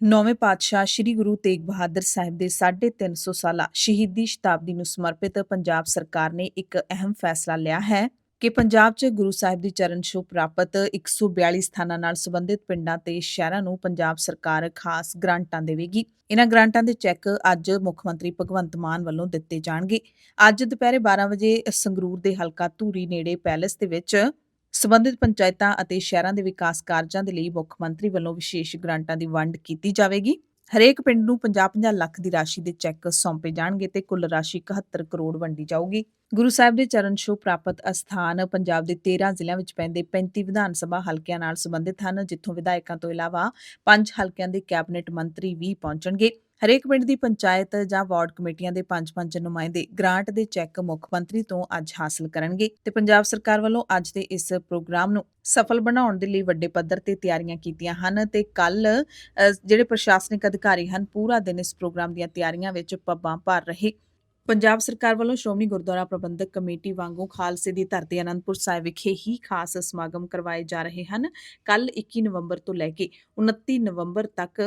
ਨੌਵੇਂ ਪਾਤਸ਼ਾਹ ਸ੍ਰੀ ਗੁਰੂ ਤੇਗ ਬਹਾਦਰ ਸਾਹਿਬ ਦੇ 350 ਸਾਲਾ ਸ਼ਹੀਦੀ ਸ਼ਤਾਬਦੀ ਨੂੰ ਸਮਰਪਿਤ ਪੰਜਾਬ ਸਰਕਾਰ ਨੇ ਇੱਕ ਅਹਿਮ ਫੈਸਲਾ ਲਿਆ ਹੈ ਕਿ ਪੰਜਾਬ 'ਚ ਗੁਰੂ ਸਾਹਿਬ ਦੀ ਚਰਨ ਛੋਹ ਪ੍ਰਾਪਤ 142 ਸਥਾਨਾਂ ਨਾਲ ਸੰਬੰਧਿਤ ਪਿੰਡਾਂ ਤੇ ਸ਼ਹਿਰਾਂ ਨੂੰ ਪੰਜਾਬ ਸਰਕਾਰ ਖਾਸ ਗ੍ਰਾਂਟਾਂ ਦੇਵੇਗੀ। ਇਹਨਾਂ ਗ੍ਰਾਂਟਾਂ ਦੇ ਚੈੱਕ ਅੱਜ ਮੁੱਖ ਮੰਤਰੀ ਭਗਵੰਤ ਮਾਨ ਵੱਲੋਂ ਦਿੱਤੇ ਜਾਣਗੇ। ਅੱਜ ਦੁਪਹਿਰੇ 12 ਵਜੇ ਸੰਗਰੂਰ ਦੇ ਹਲਕਾ ਧੂਰੀ ਨੇੜੇ ਪੈਲੇਸ ਦੇ ਵਿੱਚ ਸਬੰਧਿਤ ਪੰਚਾਇਤਾਂ ਅਤੇ ਸ਼ਹਿਰਾਂ ਦੇ ਵਿਕਾਸ ਕਾਰਜਾਂ ਦੇ ਲਈ ਮੁੱਖ ਮੰਤਰੀ ਵੱਲੋਂ ਵਿਸ਼ੇਸ਼ ਗ੍ਰਾਂਟਾਂ ਦੀ ਵੰਡ ਕੀਤੀ ਜਾਵੇਗੀ। ਹਰੇਕ ਪਿੰਡ ਨੂੰ 50-50 ਲੱਖ ਦੀ ਰਾਸ਼ੀ ਦੇ ਚੈੱਕ ਸੌਂਪੇ ਜਾਣਗੇ ਤੇ ਕੁੱਲ ਰਾਸ਼ੀ 71 ਕਰੋੜ ਵੰਡੀ ਜਾਊਗੀ। ਗੁਰੂ ਸਾਹਿਬ ਦੇ ਚਰਨ ਛੋਹ ਪ੍ਰਾਪਤ ਅਸਥਾਨ ਪੰਜਾਬ ਦੇ 13 ਜ਼ਿਲ੍ਹਿਆਂ ਵਿੱਚ ਪੈਂਦੇ 35 ਵਿਧਾਨ ਸਭਾ ਹਲਕਿਆਂ ਨਾਲ ਸੰਬੰਧਿਤ ਹਨ, ਜਿੱਥੋਂ ਵਿਧਾਇਕਾਂ ਤੋਂ ਇਲਾਵਾ ਪੰਜ ਹਲਕਿਆਂ ਦੇ ਕੈਬਨਿਟ ਮੰਤਰੀ ਵੀ ਪਹੁੰਚਣਗੇ। ਹਰੇਕ ਪਿੰਡ ਦੀ ਪੰਚਾਇਤ ਜਾਂ ਵਾਰਡ ਕਮੇਟੀਆਂ ਦੇ ਪੰਜ-ਪੰਜ ਨੁਮਾਇੰਦੇ ਗ੍ਰਾਂਟ ਦੇ ਚੈੱਕ ਮੁੱਖ ਮੰਤਰੀ ਤੋਂ ਅੱਜ ਹਾਸਲ ਕਰਨਗੇ ਤੇ ਪੰਜਾਬ ਸਰਕਾਰ ਵੱਲੋਂ ਅੱਜ ਦੇ ਇਸ ਪ੍ਰੋਗਰਾਮ ਨੂੰ ਸਫਲ ਬਣਾਉਣ ਦੇ ਲਈ ਵੱਡੇ ਪੱਧਰ ਤੇ ਤਿਆਰੀਆਂ ਕੀਤੀਆਂ ਹਨ ਤੇ ਕੱਲ ਜਿਹੜੇ ਪ੍ਰਸ਼ਾਸਨਿਕ ਅਧਿਕਾਰੀ ਹਨ, ਪੂਰਾ ਦਿਨ ਇਸ ਪ੍ਰੋਗਰਾਮ ਦੀਆਂ ਤਿਆਰੀਆਂ ਵਿੱਚ ਪੱਬਾਂ ਭਰ ਰਹੇ ਪੰਜਾਬ ਸਰਕਾਰ ਵੱਲੋਂ ਸ਼੍ਰੋਮਣੀ ਗੁਰਦੁਆਰਾ ਪ੍ਰਬੰਧਕ ਕਮੇਟੀ ਵਾਂਗੂ ਖਾਲਸੇ ਦੀ ਧਰਤੀ ਅਨੰਦਪੁਰ ਸਾਹਿਬ ਵਿਖੇ ਹੀ ਖਾਸ ਸਮਾਗਮ ਕਰਵਾਏ ਜਾ ਰਹੇ ਹਨ। ਕੱਲ 21 ਨਵੰਬਰ ਤੋਂ ਲੈ ਕੇ 29 ਨਵੰਬਰ ਤੱਕ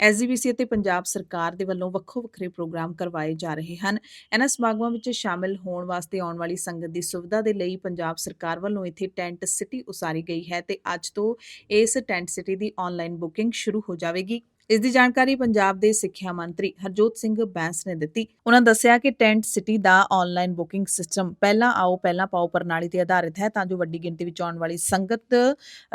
ਐਸਜੀਬੀਸੀ ਅਤੇ ਪੰਜਾਬ ਸਰਕਾਰ ਦੇ ਵੱਲੋਂ ਵੱਖੋ ਵੱਖਰੇ ਪ੍ਰੋਗਰਾਮ ਕਰਵਾਏ ਜਾ ਰਹੇ ਹਨ। ਇਹਨਾਂ ਸਮਾਗਮਾਂ ਵਿੱਚ ਸ਼ਾਮਿਲ ਹੋਣ ਵਾਸਤੇ ਆਉਣ ਵਾਲੀ ਸੰਗਤ ਦੀ ਸੁਵਿਧਾ ਦੇ ਲਈ ਪੰਜਾਬ ਸਰਕਾਰ ਵੱਲੋਂ ਇੱਥੇ ਟੈਂਟ ਸਿਟੀ ਉਸਾਰੀ ਗਈ ਹੈ ਤੇ ਅੱਜ ਤੋਂ ਇਸ ਟੈਂਟ ਸਿਟੀ ਦੀ ਆਨਲਾਈਨ ਬੁਕਿੰਗ ਸ਼ੁਰੂ ਹੋ ਜਾਵੇਗੀ। ਇਸ ਦੀ ਜਾਣਕਾਰੀ ਪੰਜਾਬ ਦੇ ਸਿੱਖਿਆ ਮੰਤਰੀ ਹਰਜੋਤ ਸਿੰਘ ਬੈਂਸ ਨੇ ਦਿੱਤੀ। ਉਹਨਾਂ ਦੱਸਿਆ ਕਿ ਟੈਂਟ ਸਿਟੀ ਦਾ ਆਨਲਾਈਨ ਬੁਕਿੰਗ ਸਿਸਟਮ ਪਹਿਲਾਂ ਆਓ, ਪਹਿਲਾਂ ਪਾਓ ਪ੍ਰਣਾਲੀ ਤੇ ਆਧਾਰਿਤ ਹੈ ਤਾਂ ਜੋ ਵੱਡੀ ਗਿਣਤੀ ਵਿੱਚ ਆਉਣ ਵਾਲੀ ਸੰਗਤ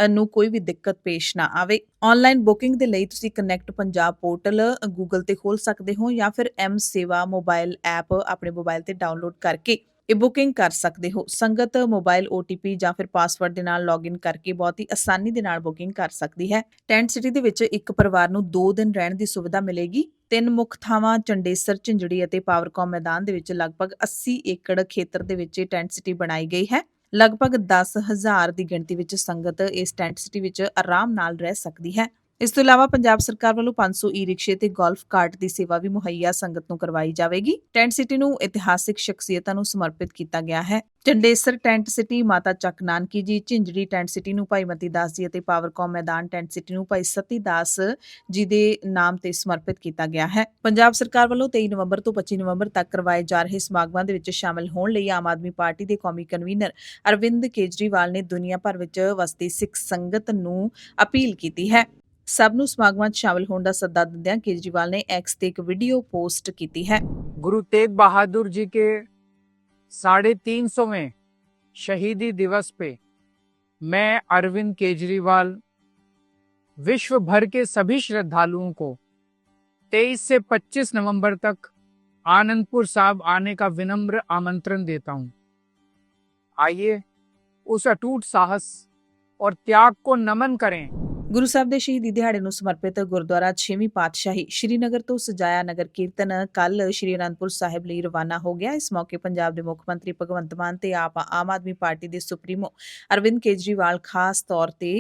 ਨੂੰ ਕੋਈ ਵੀ ਦਿੱਕਤ ਪੇਸ਼ ਨਾ ਆਵੇ। ਆਨਲਾਈਨ ਬੁਕਿੰਗ ਦੇ ਲਈ ਤੁਸੀਂ ਕਨੈਕਟ ਪੰਜਾਬ ਪੋਰਟਲ ਗੂਗਲ ਤੇ ਖੋਲ ਸਕਦੇ ਹੋ ਜਾਂ ਫਿਰ ਐਮ ਸੇਵਾ ਮੋਬਾਈਲ ਐਪ ਆਪਣੇ ਮੋਬਾਈਲ ਤੇ ਡਾਊਨਲੋਡ ਕਰਕੇ ਇਹ ਬੁਕਿੰਗ ਕਰ ਸਕਦੇ ਹੋ। ਸੰਗਤ ਮੋਬਾਈਲ OTP ਜਾਂ ਫਿਰ ਪਾਸਵਰਡ ਦੇ ਨਾਲ ਲੌਗਇਨ ਕਰਕੇ ਬਹੁਤ ਹੀ ਆਸਾਨੀ ਦੇ ਨਾਲ ਬੁਕਿੰਗ ਕਰ ਸਕਦੀ ਹੈ। ਟੈਂਟ ਸਿਟੀ ਦੇ ਵਿੱਚ ਇੱਕ ਪਰਿਵਾਰ ਨੂੰ 2 ਦਿਨ ਰਹਿਣ ਦੀ ਸੁਵਿਧਾ ਮਿਲੇਗੀ। ਤਿੰਨ ਮੁੱਖ ਥਾਵਾਂ ਚੰਡੇਸਰ, ਝਿੰਜੜੀ ਅਤੇ ਪਾਵਰਕੌਮ ਮੈਦਾਨ ਦੇ ਵਿੱਚ ਲਗਭਗ 80 ਏਕੜ ਖੇਤਰ ਦੇ ਵਿੱਚ ਇਹ ਟੈਂਟ ਸਿਟੀ ਬਣਾਈ ਗਈ ਹੈ। ਲਗਭਗ 10000 ਦੀ ਗਿਣਤੀ ਵਿੱਚ ਸੰਗਤ ਇਸ ਟੈਂਟ ਸਿਟੀ ਵਿੱਚ ਆਰਾਮ ਨਾਲ ਰਹਿ ਸਕਦੀ ਹੈ। ਇਸ ਤੋਂ ਇਲਾਵਾ ਪੰਜਾਬ ਸਰਕਾਰ ਵੱਲੋਂ 500 ਈ-ਰਿਕਸ਼ੇ ਤੇ ਗੋਲਫ ਕਾਰਟ ਦੀ ਸੇਵਾ ਵੀ ਮੁਹੱਈਆ ਸੰਗਤ ਨੂੰ ਕਰਵਾਈ ਜਾਵੇਗੀ। ਟੈਂਟ ਸਿਟੀ ਨੂੰ ਇਤਿਹਾਸਿਕ ਸ਼ਖਸੀਅਤਾਂ ਨੂੰ ਸਮਰਪਿਤ ਕੀਤਾ ਗਿਆ ਹੈ। ਚੰਡੇਸਰ ਟੈਂਟ ਸਿਟੀ, ਮਾਤਾ ਚੱਕ ਨਾਨਕੀ ਜੀ, ਝਿੰਜੜੀ ਟੈਂਟ ਸਿਟੀ ਨੂੰ ਭਾਈ ਮਤੀ ਦਾਸ ਜੀ ਅਤੇ ਪਾਵਰਕਾਮ ਮੈਦਾਨ ਟੈਂਟ ਸਿਟੀ ਨੂੰ ਭਾਈ ਸਤੀ ਦਾਸ ਜੀ ਦੇ ਨਾਮ ਤੇ ਸਮਰਪਿਤ ਕੀਤਾ ਗਿਆ ਹੈ। ਪੰਜਾਬ ਸਰਕਾਰ ਵੱਲੋਂ 23 ਨਵੰਬਰ ਤੋਂ 25 ਨਵੰਬਰ ਤੱਕ ਕਰਵਾਏ ਜਾ ਰਹੇ ਸਮਾਗਮਾਂ ਦੇ ਵਿੱਚ ਸ਼ਾਮਲ ਹੋਣ ਲਈ ਆਮ ਆਦਮੀ ਪਾਰਟੀ ਦੇ ਕੌਮੀ ਕਨਵੀਨਰ ਅਰਵਿੰਦ ਕੇਜਰੀਵਾਲ ਨੇ ਦੁਨੀਆ ਭਰ ਵਿੱਚ ਵਸਦੀ ਸਿੱਖ ਸੰਗਤ ਨੂੰ ਅਪੀਲ ਕੀਤੀ ਹੈ। ਸਭ ਨੂੰ ਸਮਾਗਮਾਂ 'ਚ ਸ਼ਾਮਲ ਹੋਣ ਦਾ ਸੱਦਾ ਦਿੰਦਿਆਂ ਕੇਜਰੀਵਾਲ ਨੇ ਐਕਸ ਤੇ ਇੱਕ ਵੀਡੀਓ ਪੋਸਟ ਕੀਤੀ ਹੈ गुरु तेग बहादुर जी के साढ़े तीन सौवें शहीदी दिवस पे मैं अरविंद केजरीवाल विश्व भर के सभी श्रद्धालुओं को 23 से 25 नवंबर तक आनंदपुर साहब आने का विनम्र आमंत्रण देता हूं आइए उस अटूट साहस और त्याग को नमन करें ਗੁਰੂ ਸਾਹਿਬ ਦੇ ਸ਼ਹੀਦੀ ਦਿਹਾੜੇ ਨੂੰ ਸਮਰਪਿਤ ਗੁਰਦੁਆਰਾ 6ਵੀਂ ਪਾਤਸ਼ਾਹੀ ਸ਼੍ਰੀਨਗਰ ਤੋਂ ਸਜਾਇਆ ਨਗਰ ਕੀਰਤਨ ਕੱਲ ਸ਼੍ਰੀ ਅਨੰਦਪੁਰ ਸਾਹਿਬ ਲਈ ਰਵਾਨਾ ਹੋ ਗਿਆ। ਇਸ ਮੌਕੇ ਪੰਜਾਬ ਦੇ ਮੁੱਖ ਮੰਤਰੀ ਭਗਵੰਤ ਮਾਨ ਤੇ ਆਪ ਆਮ ਆਦਮੀ ਪਾਰਟੀ ਦੇ ਸੁਪਰੀਮੋ ਅਰਵਿੰਦ ਕੇਜਰੀਵਾਲ ਖਾਸ ਤੌਰ ਤੇ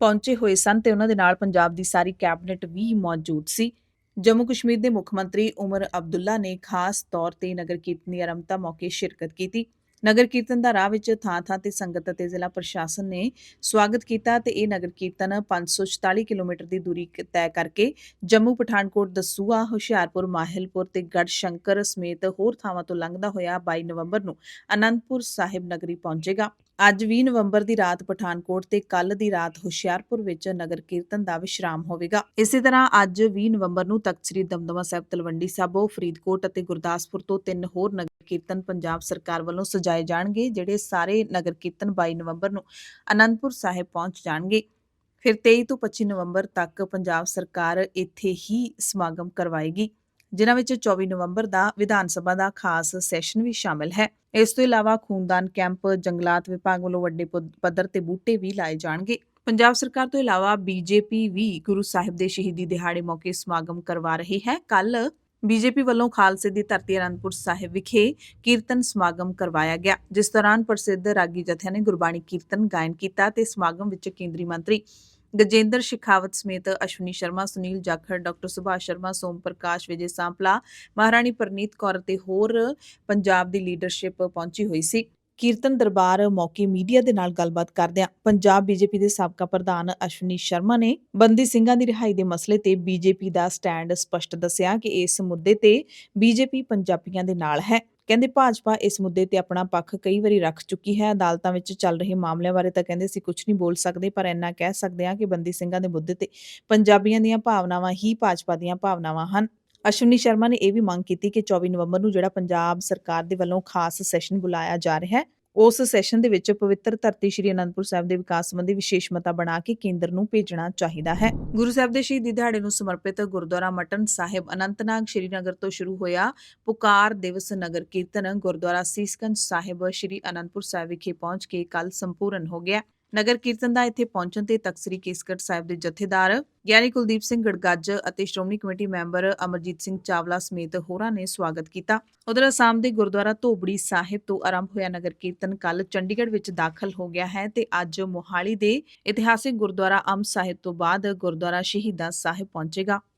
ਪਹੁੰਚੇ ਹੋਏ ਸਨ ਤੇ ਉਹਨਾਂ ਦੇ ਨਾਲ ਪੰਜਾਬ ਦੀ ਸਾਰੀ ਕੈਬਨਿਟ ਵੀ ਮੌਜੂਦ ਸੀ। ਜੰਮੂ ਕਸ਼ਮੀਰ ਦੇ ਮੁੱਖ ਮੰਤਰੀ ਉਮਰ ਅਬਦੁੱਲਾ ਨੇ ਖਾਸ ਤੌਰ ਤੇ ਨਗਰ ਕੀਰਤਨ ਦੀ ਆਰੰਭਤਾ ਮੌਕੇ ਸ਼ਿਰਕਤ ਕੀਤੀ। ਨਗਰ ਕੀਰਤਨ ਦਾ ਰਾਹ ਵਿੱਚ ਥਾਂ-ਥਾਂ ਤੇ ਸੰਗਤ ਅਤੇ ਜ਼ਿਲ੍ਹਾ ਪ੍ਰਸ਼ਾਸਨ ਨੇ ਸਵਾਗਤ ਕੀਤਾ ਤੇ ਇਹ ਨਗਰ ਕੀਰਤਨ 544 ਕਿਲੋਮੀਟਰ ਦੀ ਦੂਰੀ ਤੈਅ ਕਰਕੇ ਜੰਮੂ, ਪਠਾਨਕੋਟ ਦਸੂਆ ਹੁਸ਼ਿਆਰਪੁਰ, ਮਾਹਿਲਪੁਰ ਤੇ ਗੜਸ਼ੰਕਰ ਸਮੇਤ ਹੋਰ ਥਾਵਾਂ ਤੋਂ ਲੰਘਦਾ ਹੋਇਆ 22 ਨਵੰਬਰ ਨੂੰ ਅਨੰਦਪੁਰ ਸਾਹਿਬ ਨਗਰੀ ਪਹੁੰਚੇਗਾ। ਅੱਜ 20 ਨਵੰਬਰ ਦੀ ਰਾਤ ਪਠਾਨਕੋਟ ਤੇ ਕੱਲ ਦੀ ਰਾਤ ਹੁਸ਼ਿਆਰਪੁਰ ਵਿੱਚ ਨਗਰ ਕੀਰਤਨ ਦਾ ਵਿਸ਼ਰਾਮ ਹੋਵੇਗਾ। ਇਸੇ ਤਰ੍ਹਾਂ ਅੱਜ 20 ਨਵੰਬਰ ਨੂੰ ਤਖਤ ਸ੍ਰੀ ਦਮਦਮਾ ਸਾਹਿਬ ਤਲਵੰਡੀ ਸਾਬੋ, ਫਰੀਦਕੋਟ ਅਤੇ ਗੁਰਦਾਸਪੁਰ ਤੋਂ ਤਿੰਨ ਹੋਰ ਨਗਰ ਕੀਰਤਨ ਪੰਜਾਬ ਸਰਕਾਰ ਵੱਲੋਂ ਸਜਾਏ ਜਾਣਗੇ, ਜਿਹੜੇ ਸਾਰੇ ਨਗਰ ਕੀਰਤਨ 22 ਨਵੰਬਰ ਨੂੰ ਅਨੰਦਪੁਰ ਸਾਹਿਬ ਪਹੁੰਚ ਜਾਣਗੇ। ਫਿਰ 23 ਤੋਂ 25 ਨਵੰਬਰ ਤੱਕ ਪੰਜਾਬ ਸਰਕਾਰ ਇੱਥੇ ਹੀ ਸਮਾਗਮ ਕਰਵਾਏਗੀ। ਜਿਨ੍ਹਾਂ ਵਿੱਚ 24 ਨਵੰਬਰ ਦਾ ਵਿਧਾਨ ਸਭਾ ਦਾ ਖਾਸ ਸੈਸ਼ਨ ਵੀ ਸ਼ਾਮਿਲ ਹੈ। ਇਸ ਤੋਂ ਇਲਾਵਾ ਖੂਨਦਾਨ ਕੈਂਪ, ਜੰਗਲਾਤ ਵਿਭਾਗ ਵੱਲੋਂ ਵੱਡੇ ਪੱਧਰ ਤੇ ਬੂਟੇ ਵੀ ਲਾਏ ਜਾਣਗੇ। ਪੰਜਾਬ ਸਰਕਾਰ ਤੋਂ ਇਲਾਵਾ ਬੀਜੇਪੀ ਵੀ ਗੁਰੂ ਸਾਹਿਬ ਦੇ ਸ਼ਹੀਦੀ ਦਿਹਾੜੇ ਮੌਕੇ ਸਮਾਗਮ ਕਰਵਾ ਰਹੀ ਹੈ। ਕੱਲ ਬੀਜੇਪੀ ਵੱਲੋਂ ਖਾਲਸੇ ਦੀ ਧਰਤੀ ਅਨੰਦਪੁਰ ਸਾਹਿਬ ਵਿਖੇ ਕੀਰਤਨ ਸਮਾਗਮ ਕਰਵਾਇਆ ਗਿਆ, ਜਿਸ ਦੌਰਾਨ ਪ੍ਰਸਿੱਧ ਰਾਗੀ ਜਥਿਆਂ ਨੇ ਗੁਰਬਾਣੀ ਕੀਰਤਨ ਗਾਇਨ ਕੀਤਾ ਤੇ ਸਮਾਗਮ ਵਿੱਚ ਕੇਂਦਰੀ ਮੰਤਰੀ ਗਜੇਂਦਰ ਸ਼ਿਖਾਵਤ ਸਮੇਤ ਅਸ਼ਵਨੀ ਸ਼ਰਮਾ, ਸੁਨੀਲ ਜਾਖੜ, ਡਾਕਟਰ ਸੁਭਾਸ਼ ਸ਼ਰਮਾ, ਸੋਮ ਪ੍ਰਕਾਸ਼, ਵਿਜੇ ਸਾਂਪਲਾ, ਮਹਾਰਾਣੀ ਪ੍ਰਨੀਤ ਕੌਰ ਤੇ ਹੋਰ ਪੰਜਾਬ ਦੀ ਲੀਡਰਸ਼ਿਪ ਪਹੁੰਚੀ ਹੋਈ ਸੀ। ਕੀਰਤਨ ਦਰਬਾਰ ਮੌਕੇ ਮੀਡੀਆ ਦੇ ਨਾਲ ਗੱਲਬਾਤ ਕਰਦਿਆਂ ਪੰਜਾਬ ਬੀਜੇਪੀ ਦੇ ਸਾਬਕਾ ਪ੍ਰਧਾਨ ਅਸ਼ਵਨੀ ਸ਼ਰਮਾ ਨੇ ਬੰਦੀ ਸਿੰਘਾਂ ਦੀ ਰਿਹਾਈ ਦੇ ਮਸਲੇ ਤੇ ਬੀਜੇਪੀ ਦਾ ਸਟੈਂਡ ਸਪਸ਼ਟ ਦੱਸਿਆ ਕਿ ਇਸ ਮੁੱਦੇ ਤੇ ਬੀਜੇਪੀ ਪੰਜਾਬੀਆਂ ਦੇ ਨਾਲ ਹੈ। ਕਹਿੰਦੇ ਭਾਜਪਾ ਇਸ ਮੁੱਦੇ ਤੇ ਆਪਣਾ ਪੱਖ ਕਈ ਵਾਰੀ ਰੱਖ ਚੁੱਕੀ ਹੈ। ਅਦਾਲਤਾਂ ਵਿੱਚ ਚੱਲ ਰਹੇ ਮਾਮਲਿਆਂ ਬਾਰੇ ਤਾਂ ਕਹਿੰਦੇ ਅਸੀਂ ਕੁਝ ਨਹੀਂ ਬੋਲ ਸਕਦੇ, ਪਰ ਇੰਨਾ ਕਹਿ ਸਕਦੇ ਹਾਂ ਕਿ ਬੰਦੀ ਸਿੰਘਾਂ ਦੇ ਮੁੱਦੇ ਤੇ ਪੰਜਾਬੀਆਂ ਦੀਆਂ ਭਾਵਨਾਵਾਂ ਹੀ ਭਾਜਪਾ ਦੀਆਂ ਭਾਵਨਾਵਾਂ ਹਨ। ਅਸ਼ਵਨੀ ਸ਼ਰਮਾ ਨੇ ਇਹ ਵੀ ਮੰਗ ਕੀਤੀ ਕਿ 24 ਨਵੰਬਰ ਨੂੰ ਜਿਹੜਾ ਪੰਜਾਬ ਸਰਕਾਰ ਦੇ ਵੱਲੋਂ ਖਾਸ ਸੈਸ਼ਨ ਬੁਲਾਇਆ ਜਾ ਰਿਹਾ ਹੈ ਉਸ ਸੈਸ਼ਨ ਦੇ ਵਿੱਚ ਪਵਿੱਤਰ ਧਰਤੀ ਸ਼੍ਰੀ ਅਨੰਦਪੁਰ ਸਾਹਿਬ ਦੇ ਵਿਕਾਸ ਸੰਬੰਧੀ ਵਿਸ਼ੇਸ਼ ਮਤਾ ਬਣਾ ਕੇ ਕੇਂਦਰ ਨੂੰ ਭੇਜਣਾ ਚਾਹੀਦਾ ਹੈ। ਗੁਰੂ ਸਾਹਿਬ ਦੇ ਸ਼ਹੀਦੀ ਦਿਹਾੜੇ ਨੂੰ ਸਮਰਪਿਤ ਗੁਰਦੁਆਰਾ ਮਟਨ ਸਾਹਿਬ ਅਨੰਤਨਾਗ ਸ਼੍ਰੀਨਗਰ ਤੋਂ ਸ਼ੁਰੂ ਹੋਇਆ। ਪੁਕਾਰ ਦਿਵਸ ਨਗਰ ਕੀਰਤਨ ਗੁਰਦੁਆਰਾ ਸੀਸਗੰਜ ਸਾਹਿਬ ਸ਼੍ਰੀ ਅਨੰਦਪੁਰ ਸਾਹਿਬ ਵਿਖੇ ਪਹੁੰਚ ਕੇ ਕੱਲ ਸੰਪੂਰਨ ਹੋ ਗਿਆ। ਨਗਰ ਕੀਰਤਨ ਦਾ ਇੱਥੇ ਪਹੁੰਚਣ ਤੇ ਤਖਤ ਕੇਸਗੜ੍ਹ ਸਾਹਿਬ ਦੇ ਜਥੇਦਾਰ ਗਿਆਨੀ ਕੁਲਦੀਪ ਸਿੰਘ ਗੜਗੱਜ ਅਤੇ ਸ਼੍ਰੋਮਣੀ ਕਮੇਟੀ ਮੈਂਬਰ ਅਮਰਜੀਤ ਸਿੰਘ ਚਾਵਲਾ ਸਮੇਤ ਹੋਰਾਂ ਨੇ ਸਵਾਗਤ ਕੀਤਾ। ਉਧਰ ਅਸਾਮ ਦੇ ਗੁਰਦੁਆਰਾ ਧੋਬੜੀ ਸਾਹਿਬ ਤੋਂ ਆਰੰਭ ਹੋਇਆ ਨਗਰ ਕੀਰਤਨ ਕੱਲ ਚੰਡੀਗੜ੍ਹ ਵਿੱਚ ਦਾਖਲ ਹੋ ਗਿਆ ਹੈ ਤੇ ਅੱਜ ਮੋਹਾਲੀ ਦੇ ਇਤਿਹਾਸਿਕ ਗੁਰਦੁਆਰਾ ਅੰਬ ਸਾਹਿਬ ਤੋਂ ਬਾਅਦ ਗੁਰਦੁਆਰਾ ਸ਼ਹੀਦਾਂ ਸਾਹਿਬ ਪਹੁੰਚੇਗਾ।